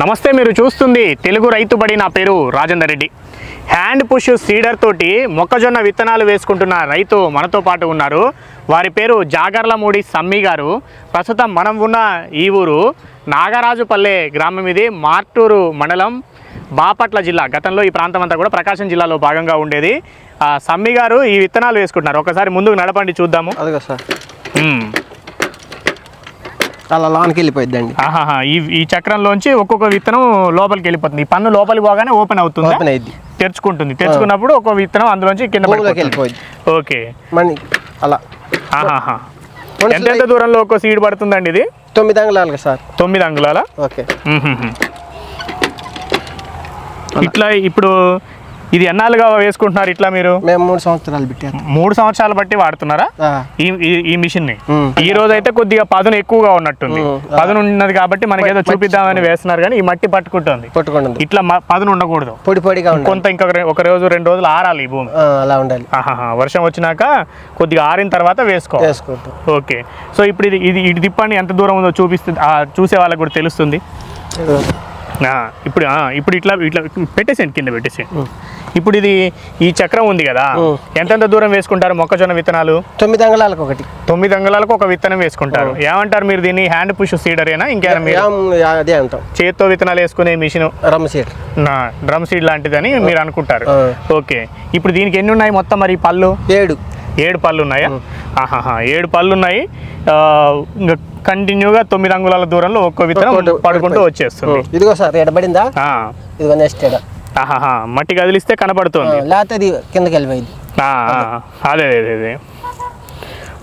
నమస్తే మీరు చూస్తుంది తెలుగు రైతు బడి నా పేరు Rajender Reddy. Hand push seeder తోటి మొక్కజొన్న విత్తనాలు వేసుకుంటున్న రైతు మనతో పాటు ఉన్నారు. వారి పేరు జాగర్లమూడి సమ్మి గారు. ప్రస్తుతం మనం ఉన్న ఈ ఊరు నాగరాజుపల్లె గ్రామం ఇది మార్టూరు మండలం బాపట్ల జిల్లా. గతంలో ఈ ప్రాంతం అంతా కూడా ప్రకాశం జిల్లాలో భాగంగా ఉండేది. సమ్మి గారు ఈ విత్తనాలు వేసుకుంటున్నారు. ఒకసారి ముందుకు నడపండి చూద్దాము. అదిగో సార్. అలా లోనికి వెళ్ళిపోయిద్దండి. ఆహాహా. ఈ ఈ చక్రంలోంచి ఒక్కొక్క విత్తనం లోపలికి వెళ్ళిపోతుంది. ఈ పన్ను లోపలికి పోగానే ఓపెన్ అవుతుంది? ఓపెన్ అయింది తెరుచుకుంటుంది. తెరుచుకున్నప్పుడు ఒక విత్తనం అందులోంచి కింద. వెళ్ళిపోయింది ఓకే. మళ్ళీ అలా. ఆహాహా. ఎంత దూరంలో ఒక సీడ్ పడుతుందండి ఇది? తొమ్మిది అంగుళాలుగా సార్. తొమ్మిది అంగుళాల? ఓకే. ఇట్లా ఇప్పుడు ఇది ఎన్నాళ్ళుగా వేసుకుంటున్నారు ఇట్లా మీరు? మేము మూడు సంవత్సరాలు పెట్టారు మూడు సంవత్సరాలు బట్టి వాడుతున్నారా? ఈ ఈ- మిషన్ని. ఈ రోజు అయితే కొద్దిగా పదును ఎక్కువగా ఉన్నట్టుంది. పదును ఉన్నది కాబట్టి మనకి ఏదో చూపిద్దామని వేస్తున్నారు కానీ ఈ మట్టి పట్టుకుంటుంది. పట్టుకోండి ఇట్లా పదును ఉండకూడదు. పొడి పొడిగా కొంత ఇంకొక ఒక రోజు రెండు రోజులు ఆరాలి ఈ భూమి. అలా ఉండాలి. వర్షం వచ్చినాక కొద్దిగా ఆరిన తర్వాత వేసుకో. ఓకే. సో ఇప్పుడు ఇది ఇది ఇటు తిప్పండి ఎంత దూరం ఉందో చూపిస్తుంది చూసే వాళ్ళకి కూడా తెలుస్తుంది. ఇప్పుడు ఇప్పుడు ఇట్లా ఇట్లా పెట్టేసేయండి కింద పెట్టేసేయండి. ఇప్పుడు ఇది ఈ చక్రం ఉంది కదా. ఎంతెంత దూరం వేసుకుంటారు మొక్కజొన్న విత్తనాలు? తొమ్మిది అంగుళాలకు ఒకటి. తొమ్మిది అంగుళాలకు ఒక విత్తనం వేసుకుంటారు. ఏమంటారు మీరు దీన్ని? హ్యాండ్ పుష్ సీడరేనా ఇంకేమైనా యామ్, అదే అంటాం. చేత్తో విత్తనాలు వేసుకునే మిషన్? రమ్మ సీడ్ నా డ్రమ్ సీడ్ లాంటిదని మీరు అనుకుంటారు. ఓకే. ఇప్పుడు దీనికి ఎన్ని ఉన్నాయి మొత్తం మరి పళ్ళు? ఏడు. ఏడు పళ్ళు ఉన్నాయా ఆహాహా ఏడు పళ్ళు ఉన్నాయి ఇంకా కంటిన్యూగా తొమ్మిది అంగుళాల దూరంలో ఒక్కో విత్తనం పడుకుంటూ. వచ్చేస్తుంది. ఇదిగో సార్ ఎడబడిందా? ఇదిగో నెక్స్ట్ ఎడ ఆహాహా మట్టి కదిలిస్తే కనపడుతుంది. లేకపోతే కిందకి వెళ్ళిపోయింది. అదే అదే అదే,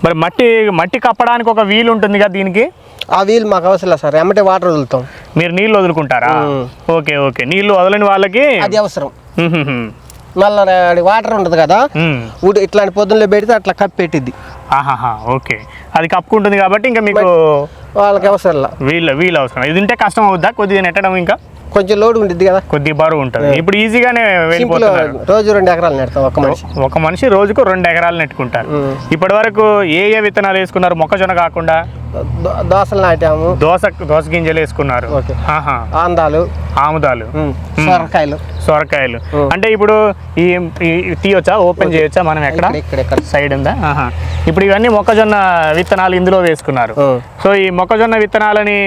మరి మట్టి మట్టి కప్పడానికి ఒక వీలు ఉంటుంది కదా దీనికి? ఆ వీలు మాకు అవసరం సార్ ఎమ్మటే వాటర్ వదులుతాం. మీరు నీళ్ళు వదులుకుంటారా. Okay okay. నీళ్ళు వదలని వాళ్ళకి అది అవసరం. మళ్ళీ వాటర్ ఉంటుంది కదా. ఇట్లాంటి పొద్దున్నలో పెడితే అట్లా కప్పి పెట్టిద్ది. ఆహాహా ఓకే. అది కప్పుకుంటుంది కాబట్టి ఇంకా మీకు వాళ్ళకి అవసరం వీళ్ళు వీలు అవసరం. ఇది ఉంటే కష్టం అవుద్దా? కొద్దిగా నెట్టడం ఇంకా? కొంచెం లోడ్ ఉండిద్ది కదా. కొద్ది బరువు ఉంటుంది. ఇప్పుడు ఈజీగానే రోజు రెండు ఎకరాలు నెడతాం ఒక మనిషి. ఒక మనిషి రోజుకు రెండు ఎకరాలు నెట్టుకుంటారు. ఉం. ఇప్పటి వరకు ఏ ఏ విత్తనాలు వేసుకున్నారు? మొక్కజొన్న కాకుండా? దోసలు నాటాము. దోస దోస గింజలు వేసుకున్నారు. ఆందాలు. ఆముదాలు. ఉం, సొరకాయలు. సొరకాయలు. ఉం. అంటే ఇప్పుడు ఈ తీయొచ్చా ఓపెన్ చేయొచ్చా? మనం ఎక్కడ? సైడ్ ఉందా? ఆహా. ఇప్పుడు ఇవన్నీ మొక్కజొన్న విత్తనాలు ఇందులో వేసుకున్నారు. సో ఈ మొక్కజొన్న విత్తనాలని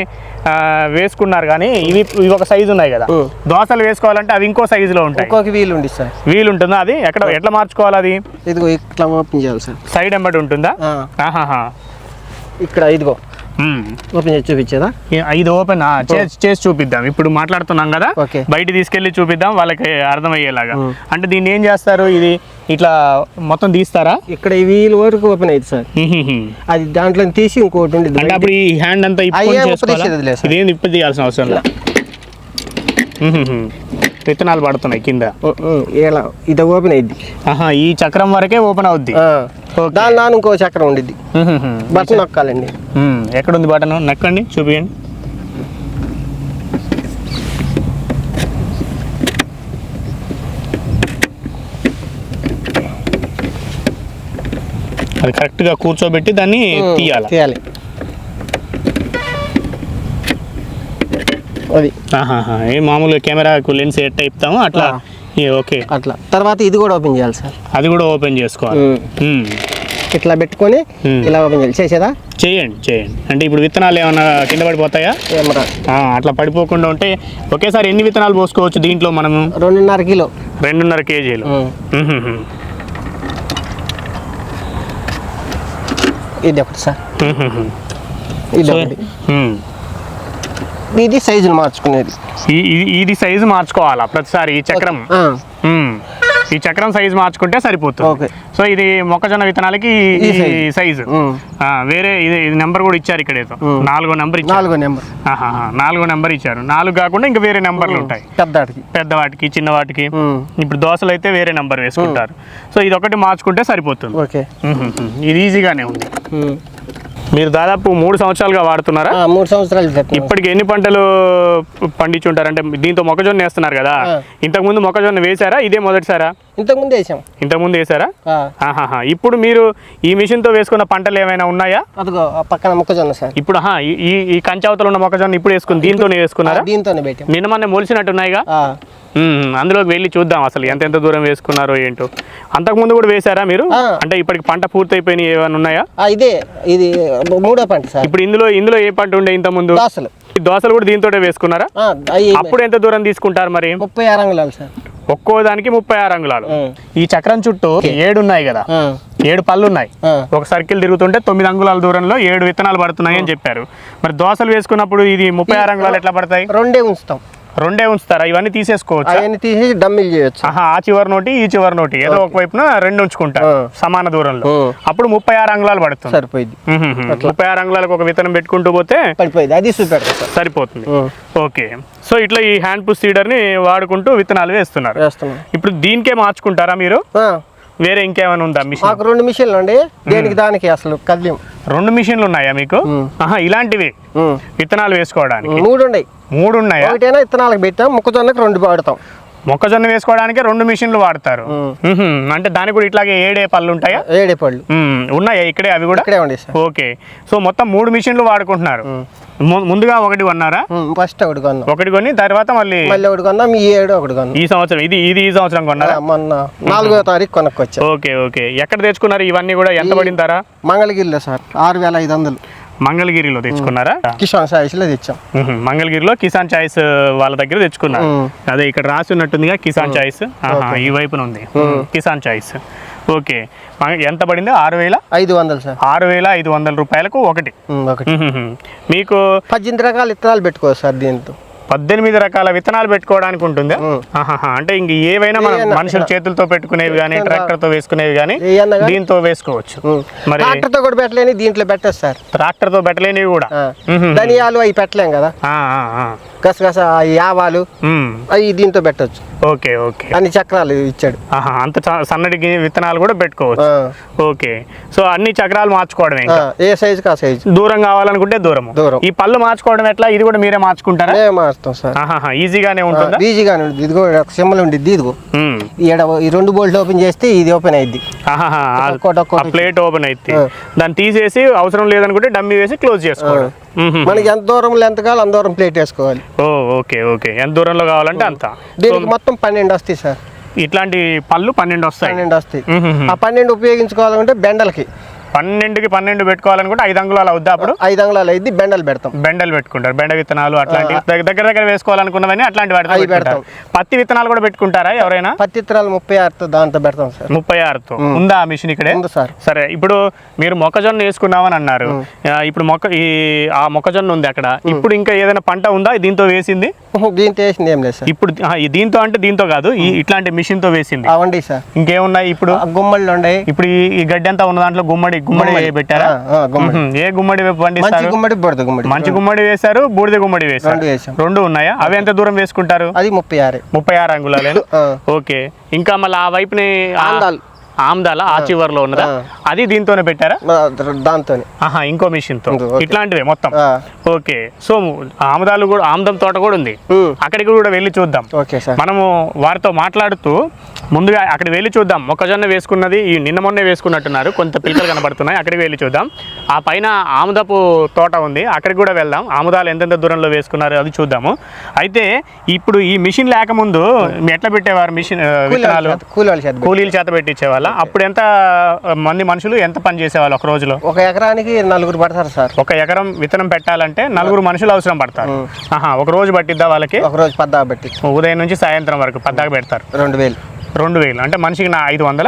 వేసుకున్నారు కానీ ఇవి ఇవి ఒక సైజు ఉన్నాయి కదా. ఉం. దోసలు వేసుకోవాలంటే అవి ఇంకో సైజులో ఉంటాయి. ఇంకొక వీలు ఉంది సార్. వీలు ఉంటుందా అది? ఎక్కడ ఎట్లా మార్చుకోవాలి అది? ఇదిగో ఇట్లా ఓపెన్ చేయాలి సార్. సైడ్ ఎంబడి ఉంటుందా? ఇక్కడ ఇదిగో. ఓపెన్ చేసి చూపించేదా? ఇది ఓపెన్ చేసి చూపిద్దాం. ఇప్పుడు మాట్లాడుతున్నాం కదా ఓకే. బయట తీసుకెళ్ళి చూపిద్దాం వాళ్ళకి అర్థమయ్యేలాగా. అంటే దీన్ని ఏం చేస్తారు? ఇది ఇట్లా మొత్తం తీస్తారా? ఇక్కడ ఈ వీలు వరకు ఓపెన్ అయింది సార్. అది దాంట్లో తీసి ఇంకోటి ఉండేది అంటే అప్పుడు ఈ హ్యాండ్ అంతా ఇప్పుకొని అయ్యే చేసుకోవాలా? ఉపదేశం లేదు సార్. ఇదేం ఇప్పు తీయాల్సిన అవసరం లేదు. విత్తనాలు పడుతున్నాయి కింద. ఇలా ఇది ఓపెన్ అయింది ఆహా ఈ చక్రం వరకే ఓపెన్ అవుద్ది. దాని నాన్న ఇంకో చక్రం ఉండిద్ది. బటన్ నొక్కాలండి. ఉమ్, ఎక్కడుంది బటన్? నక్కండి చూపియండి. అది కరెక్ట్గా కూర్చోబెట్టి దాన్ని తీయాలి. తీయాలి. అది. ఏ మామూలుగా కెమెరాకు లెన్స్ ఎట్ట ఇస్తామో అట్లా? ఓకే. అట్లా. తర్వాత ఇది కూడా ఓపెన్ చేయాలి సార్. అది కూడా ఓపెన్ చేసుకోవాలి. ఇట్లా పెట్టుకొని. ఇలా ఓపెన్ చేయాలి. చేసేదా? చేయండి చేయండి. అంటే ఇప్పుడు విత్తనాలు ఏమన్నా కింద పడిపోతాయా? అట్లా పడిపోకుండా ఉంటే ఒకేసారి ఎన్ని విత్తనాలు పోసుకోవచ్చు దీంట్లో మనము? రెండున్నర కిలో. రెండున్నర కేజీలు. ఇది ఒకటి సార్. ఇది ఒకటి. ఇది సైజులు మార్చుకునేది. ఇది సైజు మార్చుకోవాలా ప్రతిసారి ఈ చక్రం. ఈ చక్రం సైజు మార్చుకుంటే సరిపోతుంది. సో ఇది మొక్కజొన్న విత్తనాలకి సైజు. వేరే ఇది నెంబర్ కూడా ఇచ్చారు ఇక్కడ ఏదో. నాలుగో నెంబర్ ఇచ్చారు. నాలుగో నెంబర్ నాలుగో నెంబర్ ఇచ్చారు. నాలుగు కాకుండా ఇంకా వేరే నెంబర్లు ఉంటాయి పెద్దటికి పెద్ద వాటికి చిన్న వాటికి ఉం. ఇప్పుడు దోశలు అయితే వేరే నెంబర్ వేసుకుంటారు. సో ఇది ఒకటి మార్చుకుంటే సరిపోతుంది. ఇది ఈజీగానే ఉంది. మీరు దాదాపు మూడు సంవత్సరాలుగా వాడుతున్నారా? మూడు సంవత్సరాలు. ఇప్పటికి ఎన్ని పంటలు పండించుంటారు అంటే దీంతో మొక్కజొన్న వేస్తున్నారు కదా. ఆ. ఇంతకుముందు మొక్కజొన్న వేశారా? ఇదే మొదటిసారా? ఇంతకుముందు వేసాం. ఇంతకుముందు వేసారా? ఆహాహా. ఇప్పుడు మీరు ఈ మిషన్తో వేసుకున్న పంటలు ఏమైనా ఉన్నాయా? అదిగో పక్కన మొక్కజొన్న సార్. ఇప్పుడు ఈ- ఈ కంచావతలు ఉన్న మొక్కజొన్న ఇప్పుడు వేసుకుని దీంతోనే వేసుకున్నారా? దీంతోనే పెట్టాం. నిన్న మొన్న మొలిసినట్టున్నాయిగా. అందులోకి వెళ్ళి చూద్దాం అసలు ఎంత ఎంత దూరం వేసుకున్నారో ఏంటో. అంతకుముందు కూడా వేశారా మీరు. అంటే ఇప్పటికి పంట పూర్తయిపోయినాయి ఏమైనా ఉన్నాయా? ఇదే ఇది మూడో పంట సార్. ఇప్పుడు ఇందులో ఇందులో ఏ పంట ఉండే ఇంత ముందు దోసలు. ఈ దోసలు కూడా దీంతోటే వేసుకున్నారా? అప్పుడు ఎంత దూరం తీసుకుంటారు మరి? ముప్పై ఆరు అంగుళాలు సార్. ఒక్కో దానికి ముప్పై ఆరు అంగుళాలు. ఈ చక్రం చుట్టూ ఏడు ఉన్నాయి కదా? ఏడు పళ్ళు ఉన్నాయి. ఒక సర్కిల్ తిరుగుతుంటే తొమ్మిది అంగుళాల దూరంలో ఏడు విత్తనాలు పడుతున్నాయి అని చెప్పారు. మరి దోసలు వేసుకున్నప్పుడు ఇది ముప్పై ఆరు అంగుళాలు ఎట్లా పడతాయి? రెండే ఉంచుతాం. రెండే ఉంచుతారా? ఇవన్నీ తీసేసుకోవచ్చు? అవన్నీ తీసేసి డమ్మిల్ చేయొచ్చు. ఆ చివరి నోటి ఈ చివరి నోటి ఏదో ఒక వైపున రెండు ఉంచుకుంటారు ఆ. సమాన దూరంలో. అప్పుడు ముప్పై ఆరు అంగుళాలు పడుతుంది. సరిపోయింది. ముప్పై ఆరు అంగుళాలకు ఒక విత్తనం పెట్టుకుంటూ పోతే పడిపోయింది. అది సరిపోతుంది. ఓకే. సో ఇట్లా ఈ హ్యాండ్ పుష్ సీడర్ని వాడుకుంటూ విత్తనాలు వేస్తున్నారు. వేస్తున్నాం. ఇప్పుడు దీనికే మార్చుకుంటారా మీరు? వేరే ఇంకేమైనా ఉందా మిషన్? మాకు రెండు మిషన్లు అండి. దేనికి దానికి అసలు కదిలేం. రెండు మిషన్లు ఉన్నాయా మీకు. ఆహా ఇలాంటివి. విత్తనాలు వేసుకోవడానికి. మూడు ఉన్నాయి. మూడు ఉన్నాయా? ఒకటైనా ఇత్తనాలకు పెట్టాం మొక్కజొన్నకి రెండు వాడతాం. మొక్కజొన్న వేసుకోవడానికి రెండు మిషన్లు వాడతారు. అంటే దానికి కూడా ఇట్లాగే ఏడే పళ్ళు ఉంటాయా? ఏడే పళ్ళు. ఉన్నాయా ఇక్కడే అవి కూడా? ఓకే. సో మొత్తం మూడు మిషన్లు వాడుకుంటున్నారు. ముందుగా ఒకటి కొన్నారా? ఫస్ట్ ఒకటి కొన్నాం. ఒకటి కొని తర్వాత మళ్ళీ మళ్ళీ ఒకటి కొన్నాం ఈ ఏడు ఒకటి కొన్నాం. ఈ సంవత్సరం ఇది ఇది ఈ సంవత్సరం కొన్నారా? మొన్న నాలుగో తారీఖు కొనుక్కొచ్చాం. Okay okay. ఎక్కడ తెచ్చుకున్నారు? ఇవన్నీ కూడా ఎంత పడిందారా మంగళగిరిలో సార్. ఆరు వేల ఐదు వందలు. మంగళగిరిలో తెచ్చుకున్నారా? కిషాన్ సాయిస్లో తెచ్చాం. మ్హూ. మంగళగిరిలో కిసాన్ చాయిస్ వాళ్ళ దగ్గర తెచ్చుకున్నారు. అదే ఇక్కడ రాసి ఉన్నట్టుందిగా కిసాన్ చాయిస్. ఈ వైపున ఉంది. కిసాన్ చాయిస్. ఓకే. ఎంత పడింది? ఆరు వేల? ఐదు వందలు సార్. ఆరు వేల ఐదు వందల రూపాయలకు ఒకటి. మీకు పద్దెనిమిది రకాల ఇత్తనాలు పెట్టుకోవచ్చు సార్ దీంతో. పద్దెనిమిది రకాల విత్తనాలు పెట్టుకోవడానికి ఉంటుందా. అంటే ఇంక ఏవైనా మనం. మనుషులు చేతులతో పెట్టుకునేవి కానీ ట్రాక్టర్తో వేసుకునేవి కానీ దీంతో వేసుకోవచ్చు. మరి ట్రాక్టర్తో కూడా పెట్టలేని దీంట్లో పెట్టచ్చు సార్. ట్రాక్టర్తో పెట్టలేనివి కూడా. ధనియాలు అవి పెట్టలేం కదా. గసగస ఈ ఆవాలు. అవి దీంతో పెట్టచ్చు. Okay okay. అన్ని చక్రాలు ఇచ్చాడు. ఆహా, అంత సన్నటి విత్తనాలు కూడా పెట్టుకోవచ్చు. ఓకే. సో అన్ని చక్రాలు మార్చుకోవడమే ఏ సైజుకి ఆ సైజు దూరం కావాలనుకుంటే దూరం దూరం. ఈ పళ్ళు మార్చుకోవడం ఎట్లా? ఇది కూడా మీరే మార్చుకుంటారా? మేము మారుస్తాం సార్. ఈజీగానే ఉంటుందా? ఈజీగానే ఉంటుంది. ఇదిగో సింబల్ ఉండిద్ది ఇదిగో. ఈడ ఈ రెండు బోల్ట్ ఓపెన్ చేస్తే ఇది ఓపెన్ అయింది ప్లేట్ ఓపెన్ అయితే ఆ. దాన్ని తీసేసి అవసరం లేదనుకుంటే డమ్మీ వేసి క్లోజ్ చేసుకోవడం. మ్మ్. మనకి ఎంత దూరం ఎంత కావాలి అంత దూరం ప్లేట్ వేసుకోవాలి. Oh okay okay. ఎంత దూరంలో కావాలంటే అంత. దీనికి మొత్తం పన్నెండు వస్తాయి సార్. ఇట్లాంటి పళ్ళు పన్నెండు వస్తాయి. పన్నెండు వస్తాయి. ఆ పన్నెండు ఉపయోగించుకోవాలంటే బెండలకి. పన్నెండుకి పన్నెండు పెట్టుకోవాలనుకుంటే ఐదు అంగుళాలు అవుద్దా అప్పుడు? ఐదు అంగుళాలు అయింది బెండలు పెడతాం. బెండలు పెట్టుకుంటారు బెండ విత్తనాలు అట్లాంటి దగ్గర దగ్గర వేసుకోవాలనుకున్నవన్నీ అట్లాంటి అవి పెట్టుకుంటారు? పత్తి విత్తనాలు కూడా పెట్టుకుంటారా ఎవరైనా? పత్తి ఇత్తనాలు ముప్పై ఆరుతో దాంతో పెడతాం సార్. ముప్పై ఆరుతో. ఉందా ఆ మిషన్ ఇక్కడే? సార్. సరే ఇప్పుడు మీరు మొక్కజొన్న వేసుకున్నామని అన్నారు. ఇప్పుడు మొక్క ఈ ఆ మొక్కజొన్న ఉంది అక్కడ. ఇప్పుడు ఇంకా ఏదైనా పంట ఉందా దీంతో వేసింది? దీంతో వేసింది ఏం లేదు సార్. ఇప్పుడు ఆ, ఈ దీంతో అంటే దీంతో కాదు ఈ ఇట్లాంటి మిషన్తో వేసింది. అవండి సార్. ఇంకేమున్నాయి ఇప్పుడు? ఆ గుమ్మళ్ళు ఉండే. ఇప్పుడు ఈ- ఈ గడ్డి అంతా ఉన్న దాంట్లో గుమ్మడి గుమ్మడి పెట్టారా? ఆ, ఆ, గుమ్మడి. మ్మ్. ఏ గుమ్మడి మంచి పండిస్తారు? గుమ్మడి బుడద గుమ్మడి. మంచి గుమ్మడి వేశారు బూడిద గుమ్మడి వేశారు. రెండు ఉన్నాయా? అవి ఎంత దూరం వేసుకుంటారు? అది ముప్పై ఆరు. ముప్పై ఆరు అంగుళాలు ఆ, ఓకే. ఇంకా మళ్ళీ ఆ వైపుని ఆ- ఆందాల్. ఆమ్దాల ఆ చివర్లో ఉన్నదా. అది దీంతోనే పెట్టారా? దాంతో ఇంకో మిషన్తో. ఇట్లాంటివే మొత్తం. ఓకే. సో ఆముదాలు కూడా ఆముదం తోట కూడా ఉంది. అక్కడికి కూడా వెళ్ళి చూద్దాం. మనము వారితో మాట్లాడుతూ ముందుగా అక్కడికి వెళ్ళి చూద్దాం. మొక్కజొన్న వేసుకున్నది ఈ నిన్న మొన్నే వేసుకున్నట్టున్నారు. కొంత పిల్లలు కనబడుతున్నాయి. అక్కడికి వెళ్ళి చూద్దాం. ఆ పైన ఆముదపు తోట ఉంది. అక్కడికి కూడా వెళ్దాం. ఆముదాలు ఎంతెంత దూరంలో వేసుకున్నారు అది చూద్దాము. అయితే ఇప్పుడు ఈ మిషన్ లేకముందు ఎట్లా పెట్టేవారు మిషన్ విత్తనాలు? చేత కూలీలు పెట్టించేవాళ్ళ అప్పుడు ఎంత మంది మనుషులు ఎంత పని చేసేవాళ్ళు ఒక రోజులో? ఒక ఎకరానికి నలుగురు పడతారు సార్. ఒక ఎకరం విత్తనం పెట్టాలంటే నలుగురు మనుషులు అవసరం పడతారు. ఆహా ఒక రోజు పట్టిద్దా వాళ్ళకి? ఒక రోజు పద్దా పెట్టి ఉదయం నుంచి సాయంత్రం వరకు పద్దాక పెడతారు. రెండు వేలు. రెండు వేలు. అంటే మనిషికి నా ఐదు వందల.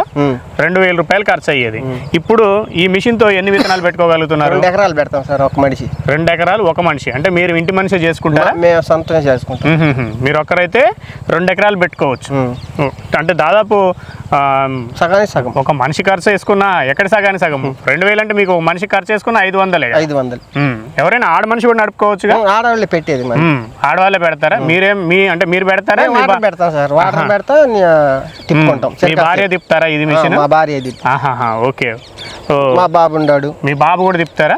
రెండు వేల రూపాయలు ఖర్చు అయ్యేది. ఇప్పుడు ఈ మిషన్తో ఎన్ని విత్తనాలు పెట్టుకోగలుగుతున్నారు? రెండు ఎకరాలు పెడతాం సార్ ఒక మనిషి. రెండు ఎకరాలు ఒక మనిషి. అంటే మీరు ఇంటి మనిషి చేసుకుంటారా? మేము సొంతంగా చేసుకుంటాం. మీరు ఒక్కరైతే రెండు ఎకరాలు పెట్టుకోవచ్చు. అంటే దాదాపు సగానికి సగం. ఒక మనిషి ఖర్చు వేసుకున్నా ఎక్కడ సగాని సగం? రెండు వేలు అంటే మీకు మనిషి ఖర్చు వేసుకున్న ఐదు వందలే ఐదు వందలు. ఎవరైనా ఆడ మనిషి కూడా నడుపుకోవచ్చుగా? ఉమ్, ఆడవాళ్ళు పెట్టేది. ఆడవాళ్ళే పెడతారా? మీరేం మీ అంటే మీరు పెడతారా? వాటర్ పెడతాం సార్. వాటర్ పెడతా తిప్పుకుంటాం. మీ. భార్య తిప్పుతారా ఇది మిషన్? మా భార్య ఓకే. మా బాబు ఉన్నాడు. మీ బాబు కూడా తిప్పుతారా?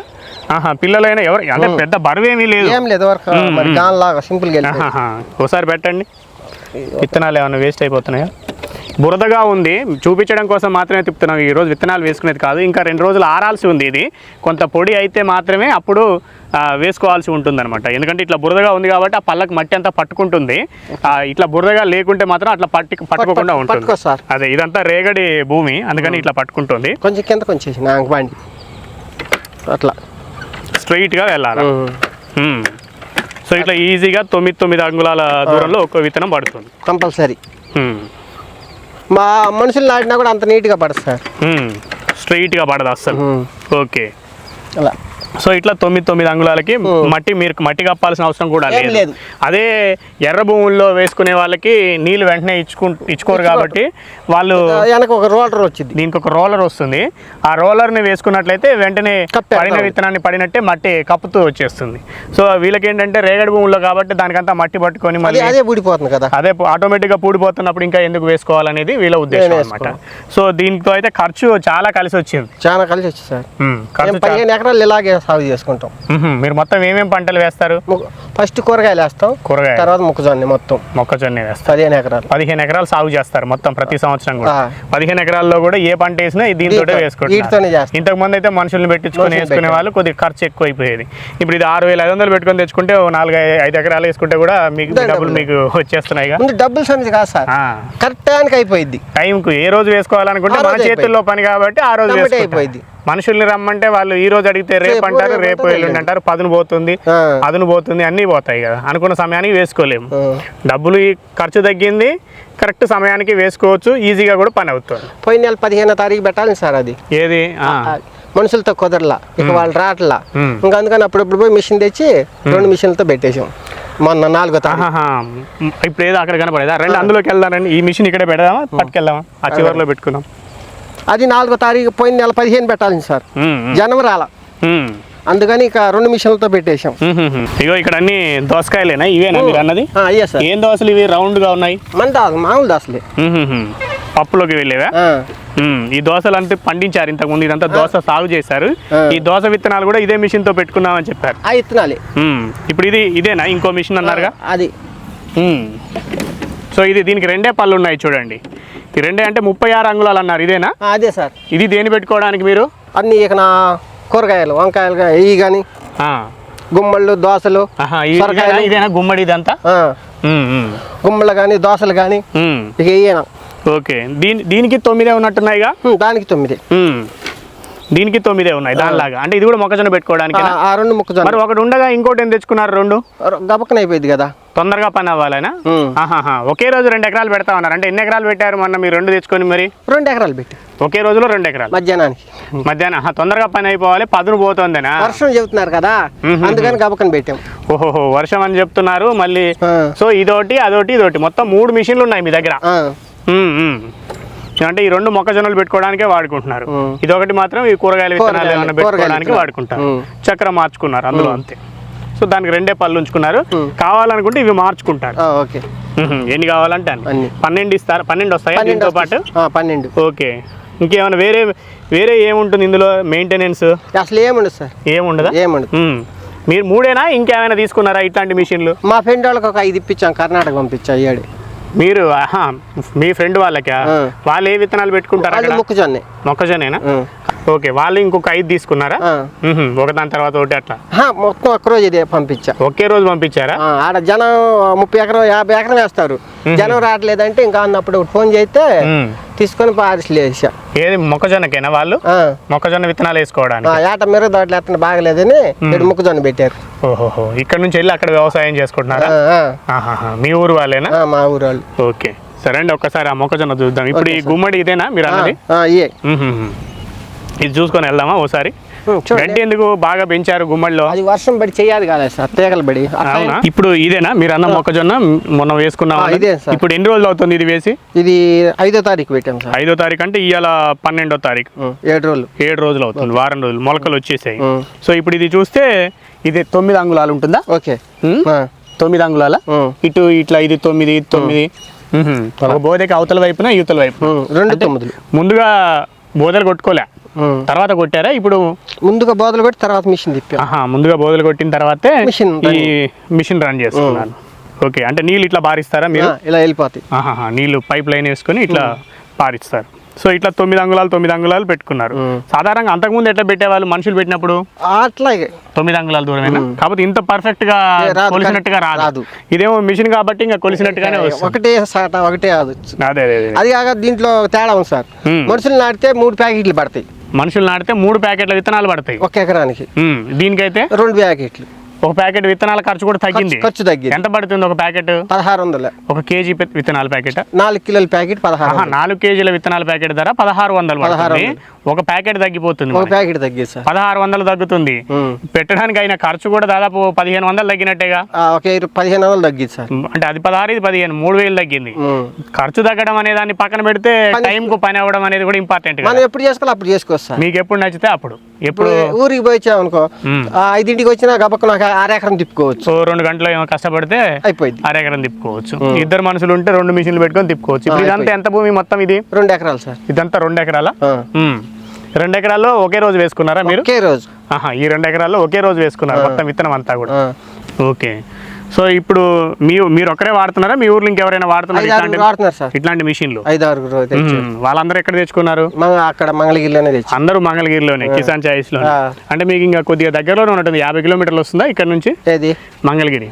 ఆహా పిల్లలైనా ఎవరు అంటే పెద్ద బరువు ఏమీ లేదు. ఏం లేదు వరకు మరి గాన్ లాగా సింపుల్గా వెళ్ళిపోయింది. ఆహాహా. ఒకసారి పెట్టండి. విత్తనాలు ఏమైనా వేస్ట్ అయిపోతున్నాయా? బురదగా ఉంది. చూపించడం కోసం మాత్రమే తిప్పుతున్నాం. ఈ రోజు విత్తనాలు వేసుకునేది కాదు. ఇంకా రెండు రోజులు ఆరాల్సి ఉంది ఇది. కొంత పొడి అయితే మాత్రమే అప్పుడు వేసుకోవాల్సి ఉంటుంది అనమాట ఎందుకంటే ఇట్లా బురదగా ఉంది కాబట్టి ఆ పళ్ళకి మట్టి అంతా పట్టుకుంటుంది. ఇట్లా బురదగా లేకుంటే మాత్రం అట్లా పట్టి పట్టుకోకుండా ఉంటుంది. అదే ఇదంతా రేగడి భూమి. అందుకని ఇట్లా పట్టుకుంటుంది. కొంచెం కింద కొంచెం అట్లా. స్ట్రైట్గా వెళ్ళాలి. సో ఇట్లా ఈజీగా తొమ్మిది తొమ్మిది అంగుళాల దూరంలో ఒక్కో విత్తనం పడుతుంది. కంపల్సరీ. మా మనుషులు నాటినా కూడా అంత నీట్గా పడదు సార్. స్ట్రైట్గా పడదు అస్సలు ఉమ్. ఓకే అలా సో ఇట్లా తొమ్మిది తొమ్మిది అంగుళాలకి మట్టి మీరు మట్టి కప్పాల్సిన అవసరం కూడా లేదు. అదే ఎర్ర భూముల్లో వేసుకునే వాళ్ళకి నీళ్ళు వెంటనే ఇచ్చుకు ఇచ్చుకోరు కాబట్టి వాళ్ళు ఒక రోటర్ వచ్చింది. దీనికి ఒక రోలర్ వస్తుంది. ఆ రోలర్ని వేసుకున్నట్లయితే వెంటనే. పడిన విత్తనాన్ని పడినట్టే మట్టి కప్పుతూ వచ్చేస్తుంది. సో వీళ్ళకి ఏంటంటే రేగడి భూముల్లో కాబట్టి దానికంతా మట్టి పట్టుకొని మళ్ళీ అదే ఊడిపోతుంది కదా. అదే ఆటోమేటిక్గా పూడిపోతున్నప్పుడు ఇంకా ఎందుకు వేసుకోవాలనేది వీళ్ళ ఉద్దేశం అనమాట సో దీనితో అయితే ఖర్చు చాలా కలిసి వచ్చింది చాలా కలిసి వచ్చింది సార్ పదిహేను ఎకరాలు ఇలాగే సాగు చేసుకుంటాం. మీరు మొత్తం ఏమేమి పంటలు వేస్తారు ఫస్ట్ కూరగాయలు వేస్తాం కూరగాయలు తర్వాత మొక్కజొన్న మొత్తం మొక్కజొన్న వేస్తారు పదిహేను ఎకరాలు పదిహేను ఎకరాలు సాగు చేస్తారు మొత్తం ప్రతి సంవత్సరం కూడా. పదిహేను ఎకరాల్లో కూడా ఏ పంట వేసినా దీంతో వేసుకుంటారు. ఇంతకు ముందు అయితే మనుషుల్ని పెట్టించుకొని వేసుకునే. వాళ్ళు కొద్దిగా ఖర్చు ఎక్కువ అయిపోయేది ఇప్పుడు ఇది ఆరు వేల ఐదు వందలు పెట్టుకొని తెచ్చుకుంటే నాలుగు ఐదు ఎకరాలు వేసుకుంటే కూడా మీకు డబ్బులు. మీకు వచ్చేస్తున్నాయి డబ్బుల సమస్య కాదు సార్. కరెక్ట్ టైంకి అయిపోయింది టైంకు ఏ రోజు వేసుకోవాలనుకుంటే మన చేతుల్లో పని కాబట్టి ఆ రోజు. అయిపోయింది. మనుషుల్ని రమ్మంటే వాళ్ళు ఈ రోజు అడిగితే రేపు అంటారు రేపు ఎల్లుండి. అంటారు పదును పోతుంది. అదును పోతుంది అన్నీ పోతాయి కదా. అనుకున్న సమయానికి వేసుకోలేము. డబ్బులు ఈ ఖర్చు తగ్గింది కరెక్ట్ సమయానికి వేసుకోవచ్చు ఈజీగా కూడా పని అవుతుంది. పోయిన నెల పదిహేనో తారీఖు పెట్టాలి సార్ అది. ఏది? మనుషులతో కుదరలా ఇక వాళ్ళు రావట్లా మ్మ్. ఇంకా అందుకని అప్పుడప్పుడు పోయి మిషన్ తెచ్చి రెండు మిషన్లతో పెట్టేసాం మొన్న నాలుగో తారీఖు. ఇప్పుడు ఏదో అక్కడ కనపడేదా? రెండు అందులోకి వెళ్దానండి ఈ మిషన్ ఇక్కడే పెడదామా? పట్టుకెళ్దామా? ఆ చివరిలో పెట్టుకుందాం అది నాలుగో తారీఖు పోయిన నెల పదిహేను పెట్టాలి సార్. ఉమ్, ఉమ్, జనం రాలా ఉమ్, అందుకని ఇక రెండు మిషన్లతో ఉమ్. ఇగో ఇక్కడ అన్ని దోసకాయలేనా? ఇవేనా మీరు అన్నది? అయ్యా సార్. ఏం దోసలు ఇవి? రౌండ్గా ఉన్నాయి? మన దాసు మామూలు దాసులే. పప్పులోకి వెళ్ళేవా? ఈ దోసలు అంతా పండించారు ఇంతకు ముందు ఇదంతా దోస సాగు చేశారు. ఈ దోస విత్తనాలు కూడా ఇదే మిషన్తో పెట్టుకున్నామని చెప్పారు. ఆ ఇత్తనాలే ఉమ్, ఇప్పుడు ఇది ఇదేనా? ఇంకో మిషన్ అన్నారుగా? అది. సో ఇది దీనికి రెండే పళ్ళు ఉన్నాయి చూడండి. ఈ రెండే అంటే ముప్పై ఆరు అంగుళాలు అన్నారు. ఇదేనా? అదే సార్. ఇది దేని పెట్టుకోవడానికి మీరు? అన్నీ ఇక నా కూరగాయలు వంకాయలు ఇవి కానీ. గుమ్మళ్ళు సొరకాయలు. ఇదేనా? గుమ్మడి ఇదంతా? గుమ్మళ్ళు కానీ దోసలు కానీ. ఇక ఇయ్యన. ఓకే. దీని దీనికి తొమ్మిదే ఉన్నట్టున్నాయిగా? దానికి తొమ్మిది. దీనికి తొమ్మిదే ఉన్నాయి దానిలాగా. అంటే ఇది కూడా మొక్కజొన్న పెట్టుకోవడానికి ఆ, రెండు మొక్కజొన్న. మరి ఒకటి ఉండగా ఇంకోటి ఏం తెచ్చుకున్నారు రెండు? గబక్కన అయిపోయింది కదా. తొందరగా పని అవ్వాలనా. ఒకే రోజు రెండు ఎకరాలు పెడతా ఉన్నారు. అంటే ఎన్ని ఎకరాలు పెట్టారు మొన్న మీరు రెండు తెచ్చుకొని మరి? రెండు ఎకరాలు పెట్టి. ఒకే రోజులో రెండు ఎకరాలు. మధ్యాహ్నానికి. మధ్యాహ్నం. తొందరగా పని అయిపోవాలి పదును పోతుందేనా? వర్షం చెబుతున్నారు కదా. అందుకని గబక్కన పెట్టాం. ఓహోహో వర్షం అని చెప్తున్నారు మళ్ళీ. సో ఇదోటి అదోటి ఇదోటి. మొత్తం మూడు మిషన్లు ఉన్నాయి మీ దగ్గర. అంటే ఈ రెండు మొక్కజొన్నలు పెట్టుకోవడానికే వాడుకుంటున్నారు. ఇదొకటి మాత్రం ఈ కూరగాయల విత్తనాలు ఏమైనా పెట్టుకోవడానికి. వాడుకుంటారు. చక్రం మార్చుకున్నారు అందులో అంతే. సో దానికి రెండే పళ్ళు ఉంచుకున్నారు. కావాలనుకుంటే ఇవి మార్చుకుంటారు. ఓకే. ఎన్ని కావాలంటే అన్ని. పన్నెండు ఇస్తారు. పన్నెండు వస్తాయి దీంతో పాటు? పన్నెండు. ఓకే. ఇంకేమైనా వేరే వేరే ఏముంటుంది ఇందులో మెయింటెనెన్స్ అసలు ఏముండదు సార్. ఏముండదా? ఏముండదు. మీరు మూడేనా ఇంకేమైనా తీసుకున్నారా ఇట్లాంటి మిషన్లు? మా ఫ్రెండ్ వాళ్ళకి ఒక ఐదు ఇప్పించాం. కర్ణాటక పంపించా అయ్యాడు మీరు మీ ఫ్రెండ్ వాళ్ళకా. వాళ్ళు ఏ విత్తనాలు పెట్టుకుంటారు మొక్కజొన్నే. మొక్కజొన్నేనా? ఓకే వాళ్ళు ఇంకొక ఐదు తీసుకున్నారా? ఆ. ఉహుం, ఒకదాని తర్వాత ఒకటి అట్లా. మొత్తం ఒక్కరోజు ఇదే పంపించా. ఒకే రోజు పంపించారా? ఆడ జనం ముప్పై ఎకరం యాభై ఎకరం వేస్తారు. జనం రావట్లేదంటే ఇంకా అన్నప్పుడు ఫోన్ చేస్తే. తీసుకొని పారిస్లు వేసా ఏది మొక్కజొన్నకేనా వాళ్ళు? మొక్కజొన్న విత్తనాలు వేసుకోవడానికి. ఏట మిరగ తోటలు ఎత్తన బాగలేదని ఇక్కడ మొక్కజొన్న పెట్టారు. ఓహోహో ఇక్కడ నుంచి వెళ్ళి అక్కడ వ్యవసాయం చేసుకుంటున్నారా. మీ ఊరు వాళ్ళేనా? మా ఊరు వాళ్ళు. ఓకే సరే అండి ఒక్కసారి ఆ మొక్కజొన్న చూద్దాం. ఇప్పుడు ఈ గుమ్మడి ఇదేనా మీరు అన్నది. ఇది చూసుకొని వెళ్దామా ఓసారి? గడ్డి ఎందుకు బాగా పెంచారు గుమ్మడిలో? అది వర్షం పడి చెయ్యాలి కదా సార్ తీగలు పడి. అవునా? ఇప్పుడు ఇదేనా? మీరు అన్న మొక్కజొన్న మొన్న వేసుకున్నాం? ఇదే. ఇప్పుడు ఎన్ని రోజులు అవుతుంది ఇది వేసి? ఇది ఐదో తారీఖు పెట్టాం సార్. ఐదో తారీఖు అంటే ఇవాళ పన్నెండో తారీఖు. ఏడు రోజులు. ఏడు రోజులు అవుతుంది వారం రోజులు మొలకలు వచ్చేసాయి. సో ఇప్పుడు ఇది చూస్తే ఇది తొమ్మిది అంగుళాలు ఉంటుందా? ఓకే. తొమ్మిది అంగుళాల? ఇటు ఇట్లా ఇది తొమ్మిది తొమ్మిది. ఒక బోధకి అవతల వైపున యువతల వైపు రెండు తొమ్మిదిలు. ముందుగా బోధలు కొట్టుకోలే. తర్వాత కొట్టారా? ఇప్పుడు ముందుగా బోదలు కొట్టి తర్వాత మిషన్ తిప్పాం ఆహా ముందుగా బోధలు కొట్టిన తర్వాతే మిషన్ ఈ మిషన్ రన్ చేసుకున్నాను ఓకే అంటే నీళ్ళు ఇట్లా బారిస్తారా మీరు? ఇలా వెళ్ళిపోతాయి. నీళ్ళు పైప్ లైన్ వేసుకొని ఇట్లా పారిస్తారు. సో ఇట్లా తొమ్మిది అంగుళాలు తొమ్మిది అంగుళాలు పెట్టుకున్నారు. సాధారణంగా అంతకుముందు ఎట్లా పెట్టేవాళ్ళు మనుషులు పెట్టినప్పుడు? అట్లాగే. తొమ్మిది అంగుళాల దూరమేనా? కాకపోతే ఇంత పర్ఫెక్ట్గా కొలిసినట్టుగా రాదు. ఇదేమో మిషన్ కాబట్టి ఇంకా కొలిసినట్టుగానే ఒకటే ఒకటే అది. అదే అదే కాక దీంట్లో తేడా ఉంది సార్. మనుషులు నాటితే మూడు ప్యాకెట్లు పడతాయి. మనుషులు నాటితే మూడు ప్యాకెట్ల విత్తనాలు పడతాయి. ఒక ఎకరానికి. దీనికైతే రెండు ప్యాకెట్లు. ఒక ప్యాకెట్ విత్తనాల ఖర్చు కూడా తగ్గింది. ఖర్చు- తగ్గింది. ఎంత పడుతుంది ఒక ప్యాకెట్? పదహారు వందలు. ఒక కేజీ విత్తనాల ప్యాకెట్? నాలుగు కిలోల ప్యాకెట్ పదహారు. నాలుగు కేజీల విత్తనాల ప్యాకెట్ ధర పదహారు వందలు పదహారు ఒక ప్యాకెట్ తగ్గిపోతుంది ఒక. ప్యాకెట్ తగ్గింది సార్ పదహారు వందలు తగ్గుతుంది. పెట్టడానికి అయిన ఖర్చు కూడా దాదాపు పదిహేను వందలు తగ్గినట్టేగా? ఒక పదిహేను వందలు తగ్గింది సార్ అంటే అది పదహారు ఇది పదిహేను మూడు వేలు తగ్గింది. ఖర్చు తగ్గడం అనే దాన్ని పక్కన పెడితే టైం కు పని అవ్వడం అనేది కూడా ఇంపార్టెంట్ మనం ఎప్పుడు చేసుకోవాలి అప్పుడు చేసుకోవచ్చు మీకు ఎప్పుడు నచ్చితే అప్పుడు. ఎప్పుడు ఊరికి పోయి వచ్చామనుకో మ్మ్. ఆ, ఐదింటికి వచ్చినా గబక్క నాకు అరెకరం తిప్పుకోవచ్చు. రెండు గంటలు ఏమో కష్టపడితే అయిపోయింది. అరెకరం తిప్పుకోవచ్చు. ఇద్దరు మనుషులు ఉంటే రెండు మిషన్లు పెట్టుకొని తిప్పుకోవచ్చు. ఇదంతా ఎంత భూమి మొత్తం ఇది? రెండు ఎకరాలు సార్. ఇదంతా రెండు ఎకరాల. రెండు ఎకరాల్లో ఒకే రోజు వేసుకున్నారా మీరు? ఒకే రోజు. ఆహా, ఈ రెండు ఎకరాల్లో ఒకే రోజు వేసుకున్నారు మొత్తం విత్తనం అంతా కూడా. ఓకే. సో ఇప్పుడు మీ మీరు ఒక్కరే వాడుతున్నారా? మీ ఊర్లో ఇంకెవరైనా వాడుతున్నారా ఇట్లాంటి మిషన్లు. వాళ్ళందరూ ఎక్కడ తెచ్చుకున్నారు? అక్కడ మంగళగిరిలోనే అందరూ మంగళగిరిలోనే కిసాన్ చాయిస్లో. అంటే మీకు ఇంకా కొద్దిగా దగ్గరలోనే ఉంటుంది యాభై కిలోమీటర్లు వస్తుందా ఇక్కడ నుంచి? మంగళగిరి.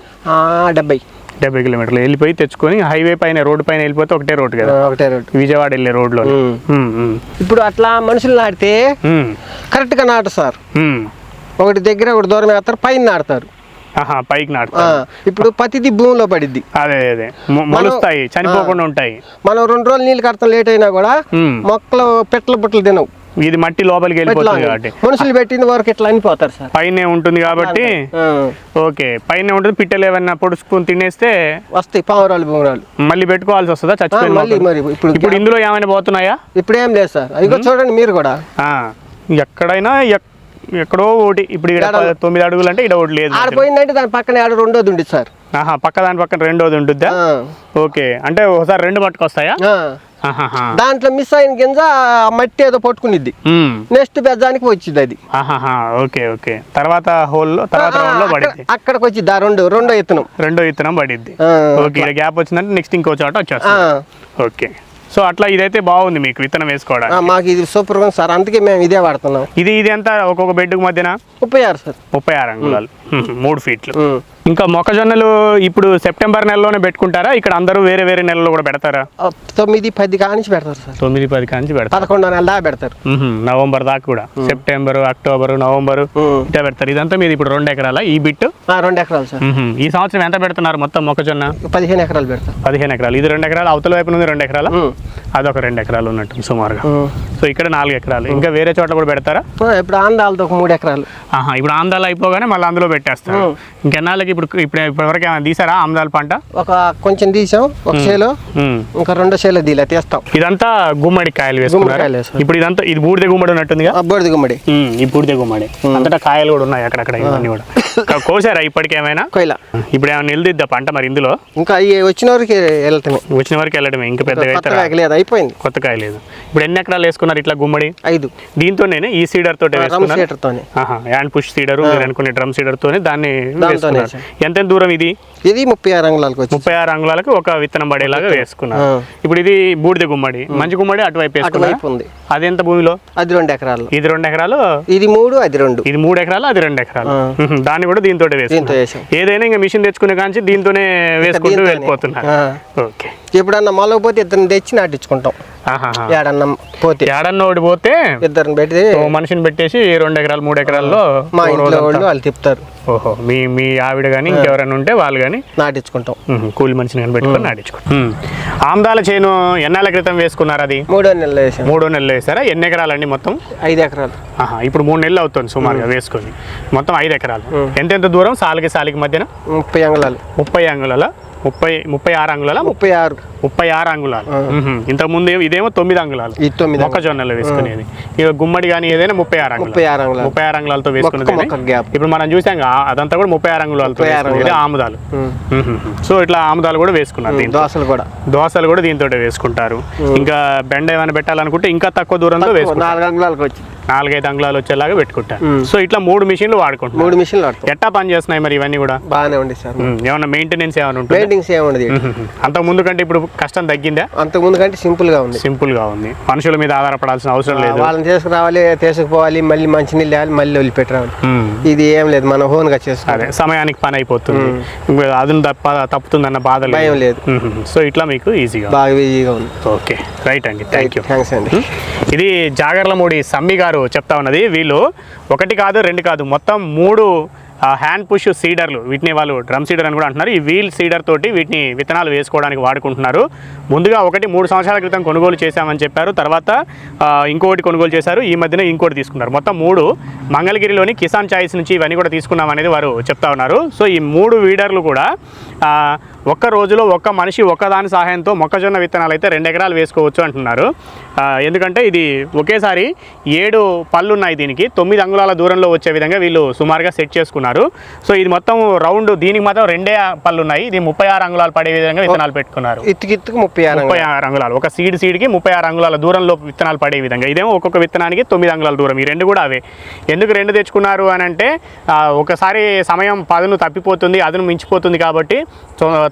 డెబ్బై. డెబ్బై కిలోమీటర్లు వెళ్ళిపోయి తెచ్చుకొని హైవే పైన రోడ్డు పైన వెళ్ళిపోతే ఒకటే రోడ్డు ఆ, కదా ఒకటే రోడ్డు. విజయవాడ వెళ్ళే రోడ్లో. ఇప్పుడు అట్లా మనుషులు నాటితే కరెక్ట్గా నాటు సార్. ఒకటి దగ్గర ఒకటి దూరం వేస్తారు పైన నాటుతారు. ఆహా పైకి నాటుతారు. ఇప్పుడు పతిది భూమిలో పడిద్ది. అదే అదే. మొలుస్తాయి చనిపోకుండా ఉంటాయి. మనం రెండు రోజులు నీళ్ళు కడతాం లేట్ అయినా కూడా. మొక్కలు పెట్టలు పుట్టలు తినవు. ఇది మట్టి లోపలికి వెళ్ళిపోతుంది కాబట్టి. మనుషులు పెట్టిన వరకు ఇట్లా అనిపోతారు సార్. పైనే ఉంటుంది కాబట్టి ఓకే పైన ఉంటుంది. పిట్టలు ఏమన్నా పొడుచుకొని తినేస్తే వస్తాయి పావురాలు బొంగరాలు మళ్ళీ పెట్టుకోవాల్సి వస్తుందా? ఆ, చచ్చిపోయిన మళ్ళీ? మరి ఇప్పుడు ఇప్పుడు ఇందులో ఏమైనా పోతున్నాయా? ఇప్పుడు ఏం లేదు సార్. ఇదిగో చూడండి మీరు కూడా. ఎక్కడైనా ఎక్- ఎక్కడో ఒకటి. ఇప్పుడు ఇక్కడ తొమ్మిది అడుగులు అంటే ఇక్కడ ఒకటి లేదు ఆడిపోయిందంటే దాని పక్కన ఆడ రెండోది ఉంది సార్. ఆహా పక్క దాని పక్కన రెండోది ఉంటుందా ఓకే అంటే ఒకసారి రెండు పట్టుకొస్తాయా. దాంట్లో మిస్ అయిన గింజ మట్టి ఏదో పట్టుకునిద్ది. నెక్స్ట్ బెజ్జానికి వచ్చింది అది. Okay okay. తర్వాత హోల్లో తర్వాత అక్కడికి వచ్చింది ఆ రెండు రెండో ఇత్తనం. రెండో విత్తనం పడిద్ది. ఓకే గ్యాప్ వచ్చిందంటే నెక్స్ట్ ఇంకో చోట వచ్చేస్తుంది. ఓకే. సో అట్లా ఇదైతే బాగుంది మీకు విత్తనం వేసుకోవడానికి. మాకు ఇది సూపర్ ఉంది సార్. అందుకే మేము ఇదే వాడుతున్నాం. ఇది ఇది ఎంత ఒక్కొక్క బెడ్కు మధ్యన? ముప్పై ఆరు సార్. ముప్పై ఆరు అంగుళాలు. మూడు ఫీట్లు. ఇంకా మొక్కజొన్నలు ఇప్పుడు సెప్టెంబర్ నెలలోనే పెట్టుకుంటారా? ఇక్కడ అందరూ వేరే వేరే నెలల్లో కూడా పెడతారా? తొమ్మిది పది కానించి పెడతారు సార్. తొమ్మిది పది కాంచి పెడతారు. పదకొండో నెల దాకా పెడతారు. నవంబర్ దాకా కూడా. September October November. ఇట్లా పెడతారు. ఇదంతా మీది ఇప్పుడు రెండు ఎకరాల? ఈ బిట్? రెండు ఎకరాలు సార్. ఈ సంవత్సరం ఎంత పెడుతున్నారు మొత్తం మొక్కజొన్న? పదిహేను ఎకరాలు పెడతారు పదిహేను ఎకరాలు. ఇది రెండు ఎకరాలు. అవతల వైపు ఉంది రెండు ఎకరాల. అదొక రెండు ఎకరాలు ఉన్నట్టు సుమారుగా. సో ఇక్కడ నాలుగు ఎకరాలు. ఇంకా వేరే చోట్ల కూడా పెడతారా? ఇప్పుడు ఒక మూడు ఎకరాలు. ఆహా ఇప్పుడు ఆమ్దాలు అయిపోగానే మళ్ళీ అందులో పెట్టేస్తారు. ఇంకెన్నాళ్ళకి ఇప్పుడు ఇప్పుడు ఇప్పటివరకు ఏమైనా తీసారా ఆమ్దాల పంట? ఒక కొంచెం తీసాం ఒక చేలో. మ్మ్. ఇంకా రెండో చేలో దీలా తీస్తాం. ఇదంతా గుమ్మడి కాయలు వేసుకున్నారు. ఇప్పుడు ఇదంతా ఇది బూడిద గుమ్మడి ఉన్నట్టుందిగా? ఆ, బూడిద గుమ్మడి. మ్మ్. ఈ బూడిద గుమ్మడి. అంతటా కాయలు కూడా ఉన్నాయి అక్కడక్కడ ఇవన్నీ కూడా. కోసారా ఇప్పటికేమైనా కొయ్యల ఇప్పుడు ఏమైనా నిలదిద్దా పంట మరి ఇందులో? ఇంకా ఈ వచ్చిన వరకు వెళ్తామే వచ్చిన వరకు వెళ్ళడమే ఇంకా పెద్దగా అయితే కొత్తగా రాదు. లేదు అయిపోయింది. కొత్త కాయ లేదు. ఇప్పుడు ఎన్ని ఎకరాలు వేసుకున్నారు ఇట్లా గుమ్మడి? ఐదు. దీంతోనే ఈ సీడర్ తోటి వేసుకున్నారు? పుష్ సీడర్ మీరు అనుకునే డ్రమ్ సీడర్ తోనే దాన్ని వేసుకున్నారు. ఎంత దూరం ఇది? ఇది ముప్పై ఆరు అంగుళాలకు ముప్పై ఆరు అంగుళాలకు ఒక విత్తనం పడేలాగా వేసుకున్నారు. ఆ. ఇప్పుడు ఇది బూడిద గుమ్మడి మంచి గుమ్మడి అటువైపు వేసుకున్నారు? అటువైపు ఉంది. అది ఎంత భూమిలో? అది రెండు ఎకరాలు. ఇది రెండు ఎకరాలు? ఇది మూడు అది రెండు. ఇది మూడు ఎకరాలు అది రెండు ఎకరాలు. దాన్ని కూడా దీంతో ఏదైనా ఇంకా మిషన్ తెచ్చుకునే కాంచి దీంతోనే వేసుకుంటూ. వెళ్ళిపోతున్నారు. ఆ. ఓకే. ఎప్పుడన్నా మొలకపోతే ఇద్దరిని తెచ్చి నాటించుకుంటాం. ఏడన్నా పోతే. ఏడన్న ఒకటి పోతే ఇద్దరిని ఓ మనిషిని పెట్టేసి రెండు ఎకరాలు మూడు ఎకరాల్లో మా ఇంట్లో వాళ్ళు వాళ్ళు తిప్పుతారు. ఓహో మీ మీ ఆవిడ కానీ ఇంకెవరైనా ఉంటే వాళ్ళు కానీ నాటించుకుంటాం. కూలి మనిషిని కానీ పెట్టుకొని నాటించుకోండి ఆమ్దాల చేను ఎన్నాళ్ళ క్రితం వేసుకున్నారు అది? మూడో నెలలు వేసాం. మూడో నెలలు వేసారా? ఎన్ని ఎకరాలండి మొత్తం? ఐదు ఎకరాలు. ఇప్పుడు మూడు నెలలు అవుతుంది సుమారుగా వేసుకొని. మొత్తం ఐదు ఎకరాలు. ఎంతెంత దూరం? సాలికి సాలికి మధ్యన? ముప్పై అంగుళాలు. ముప్పై అంగుళాల? ముప్పై ముప్పై ఆరు అంగుళాల? ముప్పై ఆరు. ముప్పై ఆరు అంగుళాలు. ఇంతకు ముందు ఏమో- ఇదేమో తొమ్మిది అంగుళాలు. ఈ తొమ్మిది. మొక్కజొన్నలు వేసుకునేది. ఇక గుమ్మడి కానీ ఏదైనా ముప్పై ఆరు అంగుళాలు. ముప్పై ఆరు అంగుళాలు. ముప్పై ఆరు అంగుళాలతో వేసుకునేది ఇప్పుడు మనం చూసాం అదంతా కూడా ముప్పై ఆరు అంగుళాలతో. ఆముదాలు. సో ఇట్లా ఆముదాలు కూడా వేసుకున్నారు దోశలు కూడా. దోశలు కూడా దీంతో వేసుకుంటారు. ఇంకా బెండ ఏమైనా పెట్టాలనుకుంటే ఇంకా తక్కువ దూరంలో వేసుకుంటారు. నాలుగు అంగుళాలకు వచ్చింది నాలుగైదు అంగుళాలు వచ్చేలాగా పెట్టుకుంటారు మ్మ్. సో ఇట్లా మూడు మిషన్లు వాడుకుంటున్నారు మూడు మిషన్లు వాడతాం. ఎట్టా పని చేస్తున్నాయి మరి ఇవన్నీ కూడా? బాగానే ఉంది సార్. ఏమన్నా మెయింటెనెన్స్ ఏమైనా ఉంటుంది? పెయింటింగ్స్ ఏముండదు అంత ముందు కంటే ఇప్పుడు కష్టం తగ్గిందా? అంతకుముందు కంటే సింపుల్గా ఉంది. సింపుల్గా ఉంది. మనుషుల మీద ఆధారపడాల్సిన అవసరం లేదు. వాళ్ళని తీసుకురావాలి తీసుకుపోవాలి మళ్ళీ మంచినీళ్ళు వేయాలి మళ్ళీ వదిలిపెట్టి రావాలి. ఇది ఏం లేదు మనం ఓన్గా చేసుకోవాలి సమయానికి పని అయిపోతుంది. అదును తప్ప తప్పుతుందన్న బాధ లేదు. భయం లేదు. సో ఇట్లా మీకు ఈజీగా బాగా ఈజీగా ఉంది. ఓకే. రైట్ అండి. థ్యాంక్ యూ థ్యాంక్స్ అండి. ఇది జాగర్లమూడి సమ్మి గారు చెప్తా ఉన్నది వీళ్ళు ఒకటి కాదు రెండు కాదు మొత్తం మూడు హ్యాండ్ పుష్ సీడర్లు వీటిని వాళ్ళు డ్రమ్ సీడర్ అని కూడా అంటున్నారు. ఈ వీల్ సీడర్ తోటి వీటిని విత్తనాలు వేసుకోవడానికి వాడుకుంటున్నారు. ముందుగా ఒకటి మూడు సంవత్సరాల క్రితం కొనుగోలు చేశామని చెప్పారు. తర్వాత ఇంకోటి ఇంకొకటి కొనుగోలు చేశారు. ఈ మధ్యన ఇంకోటి తీసుకున్నారు. మొత్తం మూడు మంగళగిరిలోని కిసాన్ చాయిస్ నుంచి ఇవన్నీ కూడా తీసుకున్నాం అనేది వారు చెప్తా ఉన్నారు. సో ఈ మూడు వీడర్లు కూడా ఒక్క రోజులో ఒక్క మనిషి ఒక్కదాని సహాయంతో మొక్కజొన్న విత్తనాలు అయితే రెండు ఎకరాలు వేసుకోవచ్చు అంటున్నారు. ఎందుకంటే ఇది ఒకేసారి ఏడు పళ్ళు ఉన్నాయి దీనికి. తొమ్మిది అంగుళాల దూరంలో వచ్చే విధంగా వీళ్ళు సుమారుగా సెట్ చేసుకున్నారు. సో ఇది మొత్తం రౌండ్ దీనికి మాత్రం రెండే పళ్ళు ఉన్నాయి. ఇది ముప్పై ఆరు అంగుళాలు పడే విధంగా విత్తనాలు పెట్టుకున్నారు. ఇత్తుకు ముప్పై ఆరు ముప్పై ఆరు అంగుళాలు. ఒక సీడ్ సీడ్కి ముప్పై ఆరు అంగుళాల దూరంలో విత్తనాలు పడే విధంగా. ఇదేమో ఒక్కొక్క విత్తనానికి తొమ్మిది అంగుళాల దూరం. ఈ రెండు కూడా అవే. ఎందుకు రెండు తెచ్చుకున్నారు అని అంటే ఒకసారి సమయం పదును తప్పిపోతుంది అదును మించిపోతుంది కాబట్టి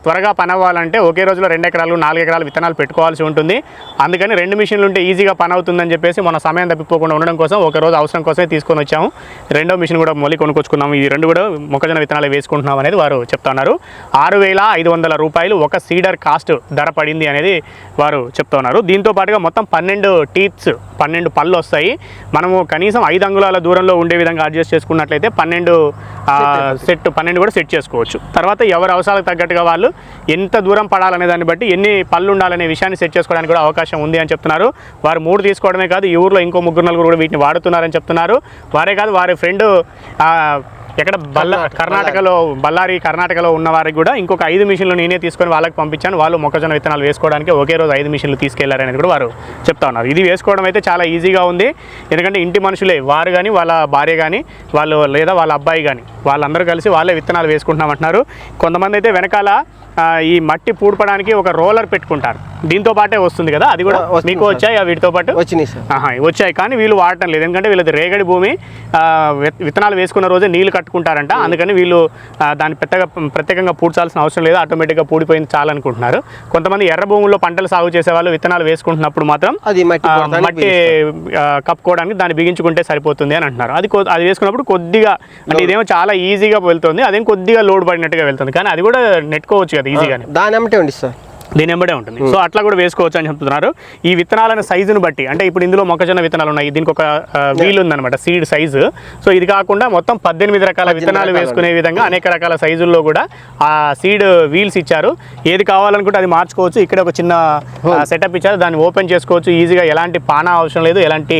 త్వరగా పని అవ్వాలంటే ఒకే రోజులో రెండు ఎకరాలు నాలుగు ఎకరాలు విత్తనాలు పెట్టుకోవాల్సి ఉంటుంది. అందుకని రెండు మిషన్లు ఉంటే ఈజీగా పని అవుతుందని చెప్పేసి మన సమయం తప్పిపోకుండా ఉండడం కోసం ఒక రోజు అవసరం కోసమే తీసుకొని వచ్చాము. రెండో మిషన్ కూడా మళ్ళీ కొనుక్కొచ్చుకున్నాము. ఈ రెండు కూడా మొక్కజొన్న విత్తనాలు వేసుకుంటున్నాం అనేది వారు చెప్తున్నారు ఆరు వేల ఐదు వందల రూపాయలు ఒక సీడర్ కాస్ట్ ధర పడింది అనేది వారు చెప్తున్నారు దీంతో పాటుగా మొత్తం పన్నెండు టీత్స్ పన్నెండు పళ్ళు వస్తాయి. మనము కనీసం ఐదు అంగుళాల దూరంలో ఉండే విధంగా అడ్జస్ట్ చేసుకున్నట్లయితే పన్నెండు సెట్ పన్నెండు కూడా సెట్ చేసుకోవచ్చు. తర్వాత ఎవరి అవసరాలకు తగ్గట్టుగా వాళ్ళు ఎంత దూరం పడాలనే దాన్ని బట్టి ఎన్ని పళ్ళు ఉండాలనే విషయాన్ని సెట్ చేసుకోవడానికి కూడా అవకాశం ఉంది అని చెప్తున్నారు. వారు మూడు తీసుకోవడమే కాదు ఈ ఊర్లో ఇంకో ముగ్గురు నలుగురు కూడా వీటిని వాడుతున్నారని చెప్తున్నారు. వారే కాదు వారి ఫ్రెండ్ ఎక్కడ బల్ల కర్ణాటకలో బళ్ళారి కర్ణాటకలో ఉన్న వారికి కూడా ఇంకొక ఐదు మిషన్లు నేనే తీసుకొని వాళ్ళకి పంపించాను. వాళ్ళు మొక్కజొన్న విత్తనాలు వేసుకోవడానికి ఒకే రోజు ఐదు మిషన్లు తీసుకెళ్ళారనేది కూడా వారు చెప్తా ఉన్నారు. ఇది వేసుకోవడం అయితే చాలా ఈజీగా ఉంది. ఎందుకంటే ఇంటి మనుషులే వారు కానీ వాళ్ళ భార్య కానీ వాళ్ళు లేదా వాళ్ళ అబ్బాయి కానీ వాళ్ళందరూ కలిసి వాళ్ళే విత్తనాలు వేసుకుంటున్నామంటున్నారు. కొంతమంది అయితే వెనకాల ఈ మట్టి పూడ్పడానికి ఒక రోలర్ పెట్టుకుంటారు. దీంతో పాటే వస్తుంది కదా అది కూడా మీకు. వచ్చాయి వీటితో పాటు? వచ్చినాయి వచ్చాయి. కానీ వీళ్ళు వాడటం లేదు. ఎందుకంటే వీళ్ళది రేగడి భూమి విత్తనాలు వేసుకున్న రోజే నీళ్ళు కట్టుకుంటారంట. అందుకని వీళ్ళు దాన్ని పెద్దగా ప్రత్యేకంగా పూడ్చాల్సిన అవసరం లేదు. ఆటోమేటిక్గా పూడిపోయింది చాలనుకుంటున్నారు కొంతమంది ఎర్ర భూముల్లో పంటలు సాగు చేసే వాళ్ళు విత్తనాలు వేసుకుంటున్నప్పుడు మాత్రం అది మట్టి కప్పుకోవడానికి దాన్ని బిగించుకుంటే సరిపోతుంది అని అంటున్నారు. అది అది వేసుకున్నప్పుడు కొద్దిగా అంటే ఇదేమో చాలా ఈజీగా వెళ్తుంది. అదేం కొద్దిగా లోడ్ పడినట్టుగా వెళ్తుంది. కానీ అది కూడా నెట్టుకోవచ్చు కదా ఈజీగానే దాని అమ్మటే ఉండి సార్. దీని వెంబడే ఉంటుంది. సో అట్లా కూడా వేసుకోవచ్చు అని చెప్తున్నారు. ఈ విత్తనాల సైజును బట్టి అంటే ఇప్పుడు ఇందులో మొక్కజొన్న విత్తనాలు ఉన్నాయి దీనికి ఒక వీల్ ఉందన్నమాట సీడ్ సైజు సో ఇది కాకుండా మొత్తం పద్దెనిమిది రకాల విత్తనాలు వేసుకునే విధంగా అనేక రకాల సైజుల్లో కూడా ఆ సీడ్ వీల్స్ ఇచ్చారు. ఏది కావాలనుకుంటే అది మార్చుకోవచ్చు. ఇక్కడ ఒక చిన్న సెటప్ ఇచ్చారు. దాన్ని ఓపెన్ చేసుకోవచ్చు. ఈజీగా ఎలాంటి పానా అవసరం లేదు ఎలాంటి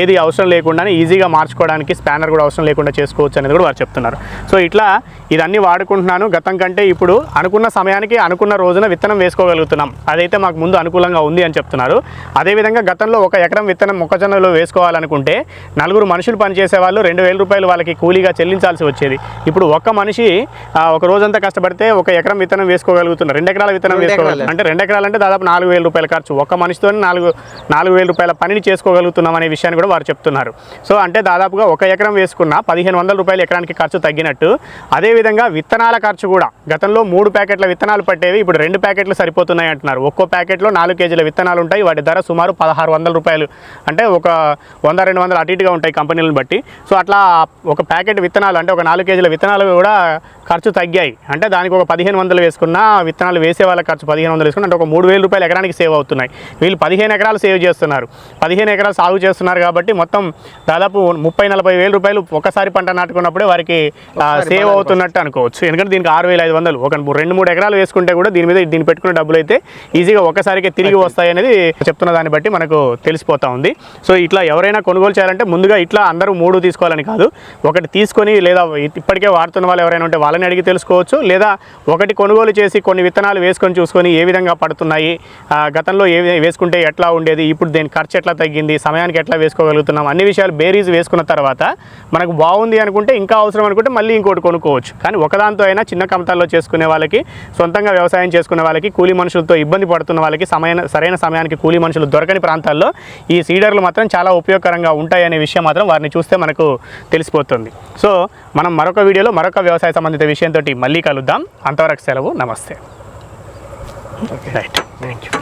ఏది అవసరం లేకుండానే ఈజీగా మార్చుకోవడానికి స్పానర్ కూడా అవసరం లేకుండా చేసుకోవచ్చు అనేది కూడా వారు చెప్తున్నారు. సో ఇట్లా ఇదన్నీ వాడుకుంటున్నాను. గతం కంటే ఇప్పుడు అనుకున్న సమయానికి అనుకున్న రోజున విత్తనం వేసుకోగలుగుతున్నాం. అదైతే మాకు ముందు అనుకూలంగా ఉంది అని చెప్తున్నారు. అదేవిధంగా గతంలో ఒక ఎకరం విత్తనం మొక్కజొన్నలో వేసుకోవాలనుకుంటే నలుగురు మనుషులు పనిచేసే వాళ్ళు రెండు వేల రూపాయలు వాళ్ళకి కూలీగా చెల్లించాల్సి వచ్చేది. ఇప్పుడు ఒక్క మనిషి ఒక రోజంతా కష్టపడితే ఒక ఎకరం విత్తనం వేసుకోగలుగుతున్నారు రెండు ఎకరాల విత్తనం వేసుకోగలుగుతారు. అంటే రెండు ఎకరాలు అంటే దాదాపు నాలుగు వేల రూపాయల ఖర్చు. ఒక్క మనిషితో నాలుగు నాలుగు వేల రూపాయల పనిని చేసుకోగలుగుతున్నాం అనే విషయాన్ని కూడా వారు చెప్తున్నారు. సో అంటే దాదాపుగా ఒక ఎకరం వేసుకున్న పదిహేను వందల రూపాయలు ఎకరానికి ఖర్చు తగ్గినట్టు. అదేవిధంగా విత్తనాల ఖర్చు కూడా గతంలో మూడు ప్యాకెట్ల విత్తనాలు పట్టేవి ఇప్పుడు రెండు ప్యాకెట్లు సరిపోతున్నాయి అంటున్నారు. ఒక్కో ప్యాకెట్లో నాలుగు కేజీల విత్తనాలు ఉంటాయి. వాటి ధర సుమారు పదహారు వందల రూపాయలు. అంటే ఒక వంద రెండు వందలు అటు ఇటుగా ఉంటాయి కంపెనీలను బట్టి. సో అట్లా ఒక ప్యాకెట్ విత్తనాలు అంటే ఒక నాలుగు కేజీల విత్తనాలు కూడా ఖర్చు తగ్గాయి. అంటే దానికి ఒక పదిహేను వందలు వేసుకున్న విత్తనాలు వేసే వాళ్ళ ఖర్చు పదిహేను వందలు వేసుకున్న అంటే ఒక మూడు వేల రూపాయలు ఎకరానికి సేవ్ అవుతున్నాయి. వీళ్ళు పదిహేను ఎకరాలు సేవ్ చేస్తున్నారు. పదిహేను ఎకరాలు సాగు చేస్తున్నారు కాబట్టి మొత్తం దాదాపు ముప్పై నలభై వేల రూపాయలు ఒకసారి పంట నాటుకున్నప్పుడే వారికి సేవ్ అవుతున్నట్టు అనుకోవచ్చు. ఎందుకంటే దీనికి ఆరు వేల ఐదు వందలు. ఒక రెండు మూడు ఎకరాలు వేసుకుంటే కూడా దీని మీద దీన్ని పెట్టుకున్న డబ్బులు అయితే ఈజీగా ఒక్కసారికి తిరిగి వస్తాయి అనేది చెప్తున్న దాన్ని బట్టి మనకు తెలిసిపోతా ఉంది. సో ఇట్లా ఎవరైనా కొనుగోలు చేయాలంటే ముందుగా ఇట్లా అందరూ మూడు తీసుకోవాలని కాదు. ఒకటి తీసుకొని లేదా ఇప్పటికే వాడుతున్న వాళ్ళు ఎవరైనా ఉంటే వాళ్ళని అడిగి తెలుసుకోవచ్చు. లేదా ఒకటి కొనుగోలు చేసి కొన్ని విత్తనాలు వేసుకొని చూసుకొని ఏ విధంగా పడుతున్నాయి గతంలో ఏ వేసుకుంటే ఎట్లా ఉండేది ఇప్పుడు దేని ఖర్చు ఎట్లా తగ్గింది సమయానికి ఎట్లా వేసుకోగలుగుతున్నాం అన్ని విషయాలు బేరీజ్ వేసుకున్న తర్వాత మనకు బాగుంది అనుకుంటే ఇంకా అవసరం అనుకుంటే మళ్ళీ ఇంకోటి కొనుక్కోవచ్చు. కానీ ఒకదాంతో అయినా చిన్న కమతాల్లో చేసుకునే వాళ్ళకి సొంతంగా వ్యవసాయం చేసుకునే వాళ్ళకి వాళ్ళకి కూలీ మనుషులతో ఇబ్బంది పడుతున్న వాళ్ళకి సమయ సరైన సమయానికి కూలీ మనుషులు దొరకని ప్రాంతాల్లో ఈ సీడర్లు మాత్రం చాలా ఉపయోగకరంగా ఉంటాయనే విషయం మాత్రం వారిని చూస్తే మనకు తెలిసిపోతుంది. సో మనం మరొక వీడియోలో మరొక వ్యవసాయ సంబంధిత విషయంతో మళ్ళీ కలుద్దాం. అంతవరకు సెలవు. నమస్తే. Right thank you